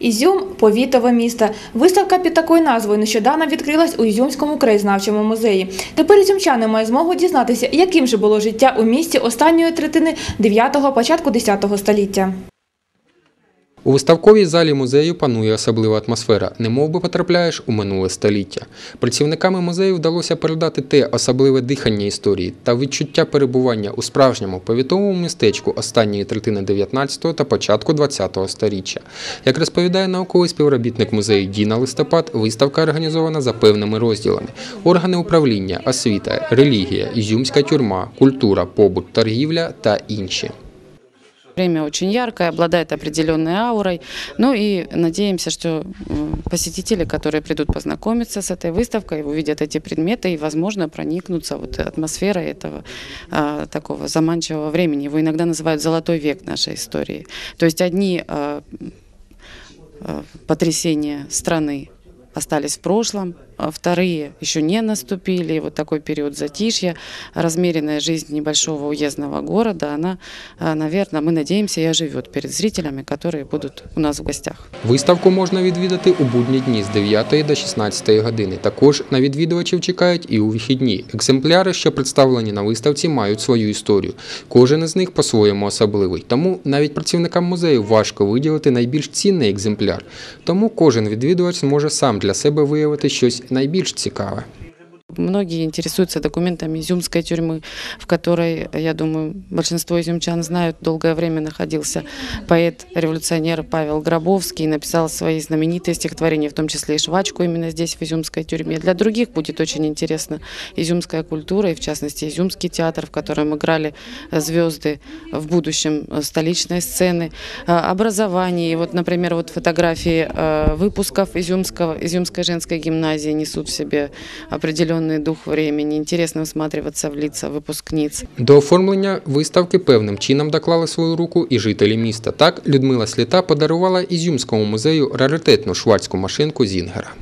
Ізюм повітове місто. Виставка під такою назвою нещодавно відкрилась у Ізюмському краєзнавчому музеї. Тепер ізюмчани мають змогу дізнатися, яким же було життя у місті останньої третини 9-го, початку 10-го століття. У виставковій залі музею панує особлива атмосфера, немов би потрапляєш у минуле століття. Працівниками музею вдалося передати те особливе дихання історії та відчуття перебування у справжньому повітовому містечку останньої третини 19-го та початку 20-го сторіччя. Як розповідає науковий співробітник музею Діна Листопад, виставка організована за певними розділами: органи управління, освіта, релігія, ізюмська тюрма, культура, побут, торгівля та інші. Время очень яркое, обладает определенной аурой. Ну и надеемся, что посетители, которые придут познакомиться с этой выставкой, увидят эти предметы и, возможно, проникнутся вот атмосферой этого а, такого заманчивого времени. Его иногда называют «золотой век нашей истории». То есть одни а, а, потрясения страны остались в прошлом, а вторые еще не наступили. И вот такой период затишья, размеренная жизнь небольшого уездного города, она, а, наверное, мы надеемся, и оживет перед зрителями, которые будут у нас в гостях. Виставку можна відвідати у будні дні з 9 до 16 години. Також на відвідувачів чекають і у вихідні. Екземпляри, що представлені на виставці, мають свою історію. Кожен із них по-своєму особливий. Тому навіть працівникам музею важко виділити найбільш цінний екземпляр. Тому кожен відвідувач зможе сам для себе виявити щось найбільш цікаве. Многие интересуются документами изюмской тюрьмы, в которой, я думаю, большинство изюмчан знают, долгое время находился поэт-революционер Павел Гробовский, написал свои знаменитые стихотворения, в том числе и «Швачку» именно здесь, в изюмской тюрьме. Для других будет очень интересна изюмская культура, и в частности изюмский театр, в котором играли звезды в будущем столичной сцены, А, образование. И вот, например, вот фотографии э, выпусков изюмского, изюмской женской гимназии несут в себе определенный дух времени. Интересно всматриваться в лица випускниць. До оформлення виставки певним чином доклали свою руку і жителі міста. Так Людмила Сліта подарувала Ізюмському музею раритетну шварцьку машинку Зінгера.